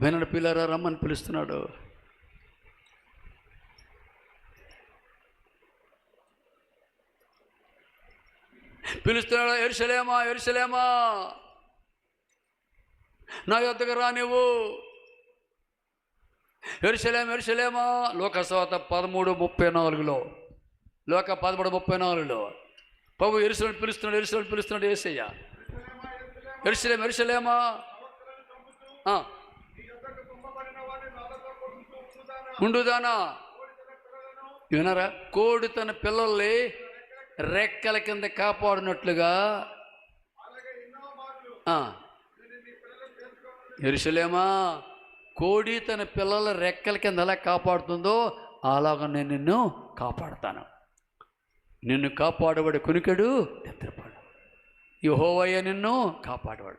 వినడు పిల్లరా రమ్మని పిలుస్తున్నాడు. పిలుస్తున్నాడు ఎరుసలేమా ఎరుసలేమా నా యొద్దకు రా నువ్వు ఎరుసలేం ఎరుసలేమా లోకసవాత పదమూడు ముప్పై నాలుగులో. లోక పదమూడు ముప్పై నాలుగులో. ప్రభు ఎరుసలేం పిలుస్తున్నాడు ఎరుసలేం పిలుస్తున్నాడు ఏసయ్య. ఎరుసలేం ఎరుసలేమా ఆ, ఉండుదానా? వినరా? కోడి తన పిల్లల్ని రెక్కల కింద కాపాడినట్లుగా. ఎరుసలేమా కోడి తన పిల్లల రెక్కల కింద ఎలా కాపాడుతుందో అలాగ నేను నిన్ను కాపాడుతాను. నిన్ను కాపాడబడి కునికెడు నిద్రపాడు. యహోవయ్య నిన్ను కాపాడవాడు.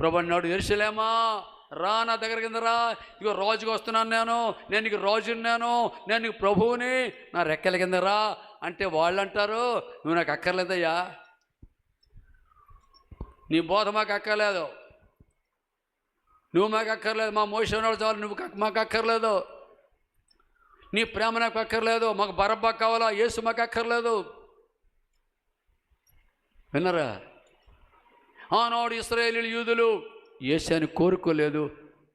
ప్రభు నాడు ఎరుసలేమా రా నా దగ్గర కింద రా? ఇగో రాజుగా వస్తున్నాను నేను నేను నీకు రాజున్నాను నేను నీకు ప్రభువుని నా రెక్కల కింద రా అంటే వాళ్ళు అంటారు. నువ్వు నాకు అక్కర్లేదయ్యా. నీ బోధ మాకు అక్కర్లేదు. నువ్వు మాకు అక్కర్లేదు. మా మోషన్ చాలు నువ్వు మాకు అక్కర్లేదు. నీ ప్రేమ నాకు అక్కర్లేదు. మాకు బరబ్బా కావాలా? యేసు మాకు అక్కర్లేదు. విన్నారా? ఆనాడు ఇస్రాయేలీ యూదులు యేసాని కోరుకోలేదు.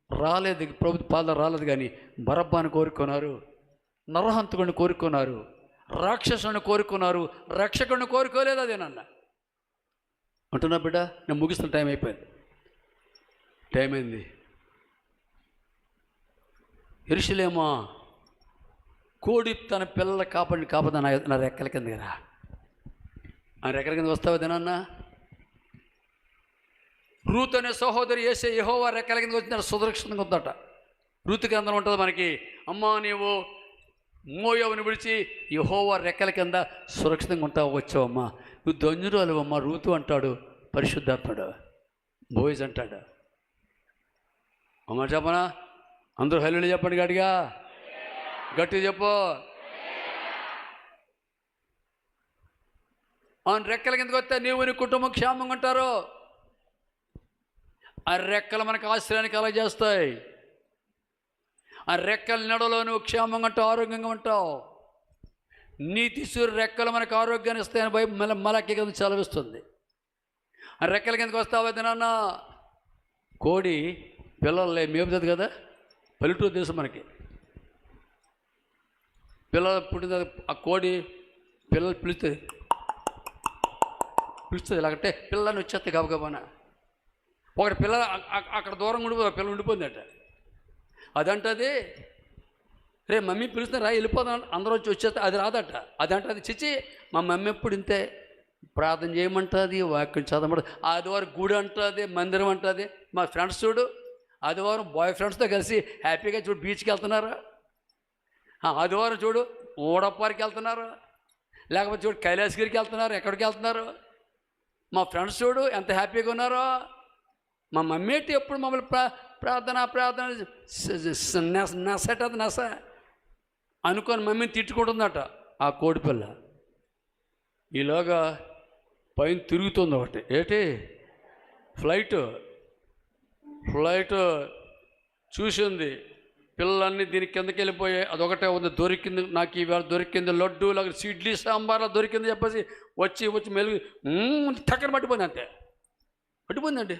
రాలేదు ప్రభుత్వ పాద రాలేదు కానీ బరబ్బాను కోరుకున్నారు నరహంతకుని కోరుకున్నారు రాక్షసుని కోరుకున్నారు రక్షకుడిని కోరుకోలేదు అదేనన్న అంటున్నా బిడ్డ నేను ముగిస్తున్న టైం అయిపోయింది. టైం అయింది. ఇరుషులేమో కోడి తన పిల్లల కాపాడి కాపాడు నా రెక్కల కింద కదా ఆ రెక్కల కింద వస్తావు తినన్నా రూత్ అనే సహోదరి వేసే యహోవా రెక్కల కింద వచ్చిన సురక్షితంగా ఉందట. రూతు గ్రంథం ఉంటుంది మనకి అమ్మా నీవు మోయవుని విడిచి యహోవా రెక్కల కింద సురక్షితంగా ఉంటావు వచ్చావమ్మా. నువ్వు ధన్యురాలు అమ్మా రూతు అంటాడు పరిశుద్ధాత్ముడు. బోయిజ్ అంటాడు. అమ్మ చెప్పనా? అందరూ హల్లులు చెప్పండి గట్టిగా. గట్టి చెప్పు. ఆ రెక్కల కిందకి వస్తే నీవు నీ కుటుంబం క్షేమంగా ఉంటారు. ఆ రెక్కలు మనకు ఆశ్రయాన్ని కలగజేస్తాయి. ఆ రెక్కల నెడలో నువ్వు క్షేమంగా ఉంటావు ఆరోగ్యంగా ఉంటావు. నీతి సూర్య రెక్కలు మనకు ఆరోగ్యాన్ని ఇస్తాయని భయం మల మలకి కింద చలవిస్తుంది. ఆ రెక్కల కిందకి వస్తావు నాన్న? కోడి పిల్లలు మేపుతుంది కదా పల్లెటూరు దేశం మనకి. పిల్లలు పుట్టిన ఆ కోడి పిల్లలు పిలుస్తుంది. పిలుస్తుంది ఇలాగంటే పిల్లని వచ్చేస్తాయి గబగబానా ఒకటి పిల్ల అక్కడ దూరం ఉండిపోయి పిల్ల ఉండిపోయిందట. అదంటది రే మమ్మీ పిలుస్తున్నా రా వెళ్ళిపోదాం అందరూ వచ్చి వచ్చేస్తే అది రాదట. అదంటది చిచ్చి మా మమ్మీ ఎప్పుడు ఇంతే? ప్రార్థన చేయమంటుంది వాక్యం చదవమంట ఆదివారం గుడి అంటుంది మందిరం అంటుంది. మా ఫ్రెండ్స్ చూడు ఆదివారం బాయ్ ఫ్రెండ్స్తో కలిసి హ్యాపీగా చూడు బీచ్కి వెళ్తున్నారు? ఆదివారం చూడు ఊడప్పారికి వెళ్తున్నారు? లేకపోతే చూడు కైలాసగిరికి వెళ్తున్నారు? ఎక్కడికి వెళ్తున్నారు? మా ఫ్రెండ్స్ చూడు ఎంత హ్యాపీగా ఉన్నారో. మా మమ్మీ ఎప్పుడు మమ్మల్ని ప్రా ప్రార్థన ప్రార్థన స- స- నెస అనుకొని మమ్మీని తిట్టుకుంటుందట ఆ కోడిపిల్ల ఈలోగా పైన తిరుగుతుంది ఒకటి. ఏంటి? ఫ్లైట్. ఫ్లైట్ చూసింది. పిల్లలన్నీ దీని కిందకి వెళ్ళిపోయాయి. అదొకటే ఉంది. దొరికింది నాకు ఇవాళ దొరికింది లడ్డు లాగా ఇడ్లీ సాంబార్లో దొరికింది చెప్పేసి వచ్చి వచ్చి మెలుగు టక్కన పట్టిపోయింది అంతే పట్టిపోయిందండి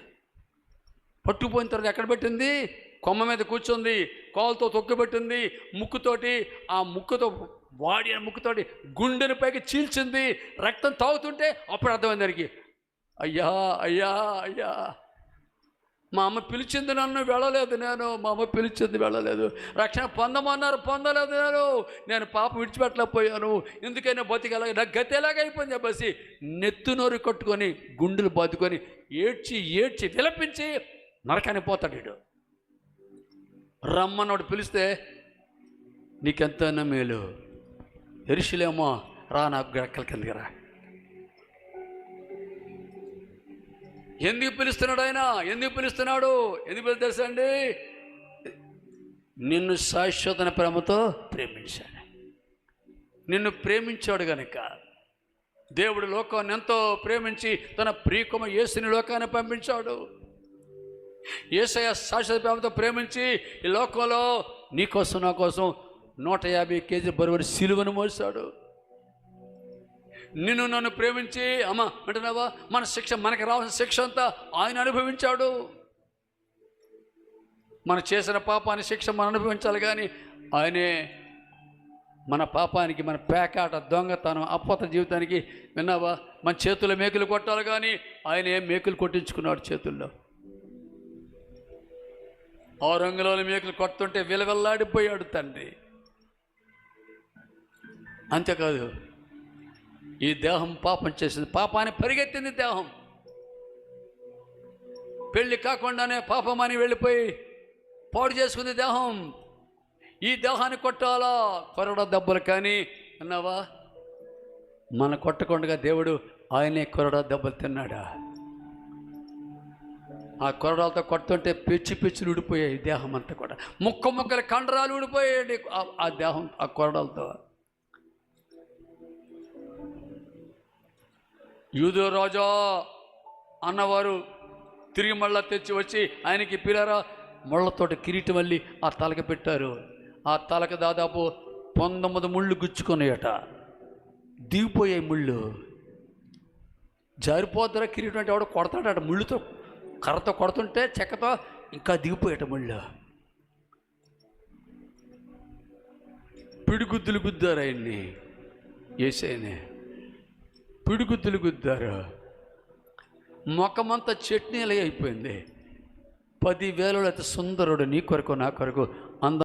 పట్టుకుపోయిన తర్వాత ఎక్కడ పెట్టింది? కొమ్మ మీద కూర్చుంది. కాలుతో తొక్కుపెట్టింది ముక్కుతోటి ఆ ముక్కుతో వాడి ముక్కుతోటి గుండెని పైకి చీల్చింది. రక్తం తాగుతుంటే అప్పుడు అర్థమైంది దానికి. అయ్యా అయ్యా అయ్యా. మా అమ్మ పిలిచింది నన్ను వెళ్ళలేదు నేను. మా అమ్మ పిలిచింది వెళ్ళలేదు. రక్షణ పొందమన్నారు పొందలేదు నేను. నేను పాప విడిచిపెట్టలేకపోయాను. ఎందుకైనా బతికేలా నాకు గతి ఎలాగైపోయింది చెప్పేసి నెత్తు నోరు కట్టుకొని గుండెలు బాదుకొని ఏడ్చి ఏడ్చి విలపించి నరకానికి పోతాడు వీడు రమ్మన్నోడు పిలిస్తే నీకెంతైనా మేలు. ఎరుషులేమో రా నాకు గడకల కిందకి రా. ఎందుకు పిలుస్తున్నాడు ఆయన? ఎందుకు పిలుస్తున్నాడు? ఎందుకు పిలుస్తా తెలుసా అండి? నిన్ను శాశ్వతన ప్రేమతో ప్రేమించాడు నిన్ను ప్రేమించాడు గనుక దేవుడు లోకాన్ని ఎంతో ప్రేమించి తన ప్రియకుమ యేసుని లోకాన్ని పంపించాడు. ఏసయ శాశ్వత ప్రేమతో ప్రేమించి ఈ లోకంలో నీ కోసం నా కోసం నూట యాభై కేజీ బరువుని సిలువను మోసాడు నిన్ను నన్ను ప్రేమించి అమ్మ అంటున్నావా మన శిక్ష మనకి రావాల్సిన శిక్ష అంతా ఆయన అనుభవించాడు. మనం చేసిన పాపాన్ని శిక్ష మనం అనుభవించాలి కానీ ఆయనే మన పాపానికి మన పేకాట దొంగతనం అప్పత జీవితానికి విన్నావా? మన చేతుల్లో మేకులు కొట్టాలి కానీ ఆయన ఏం మేకులు కొట్టించుకున్నాడు చేతుల్లో. ఆ రంగులోని మేకలు కొడుతుంటే విలవెల్లాడిపోయాడు తండ్రి. అంతేకాదు ఈ దేహం పాపం చేసింది. పాపాన్ని పరిగెత్తింది దేహం. పెళ్ళి కాకుండానే పాపం అని వెళ్ళిపోయి పాడు చేసుకుంది దేహం. ఈ దేహాన్ని కొట్టాలా? కొరడ దెబ్బలు కానీ అన్నావా? మన కొట్టకుండా దేవుడు ఆయనే కొరడ దెబ్బలు తిన్నాడా? ఆ కొరడాలతో కొడుతుంటే పిచ్చి పిచ్చులు ఊడిపోయాయి దేహం అంతా కూడా. ముక్క ముక్కల కండరాలు ఊడిపోయాయండి ఆ- దేహం ఆ కొరడాలతో. యూదు రాజా అన్నవారు తిరిగి మళ్ళా తెచ్చి వచ్చి ఆయనకి పిల్లరా ముళ్ళతోటి కిరీటం మళ్ళీ ఆ తలక పెట్టారు. ఆ తలక దాదాపు పంతొమ్మిది ముళ్ళు గుచ్చుకున్నాయట. దిగిపోయాయి ముళ్ళు. జారిపోతారా కిరీటం అంటే ఎవడో కొడతాడట ముళ్ళుతో కర్రతో కొడుతుంటే చెక్కతో ఇంకా దిగిపోయాట మళ్ళీ. పిడిగుద్దులు గుద్దారు ఆయన్ని వేసేనే పిడిగుద్దులు గుద్దారు. మొఖమంతా చట్నీలే అయిపోయింది. పదివేలలో అయితే సుందరుడు నీ కొరకు నా కొరకు అంద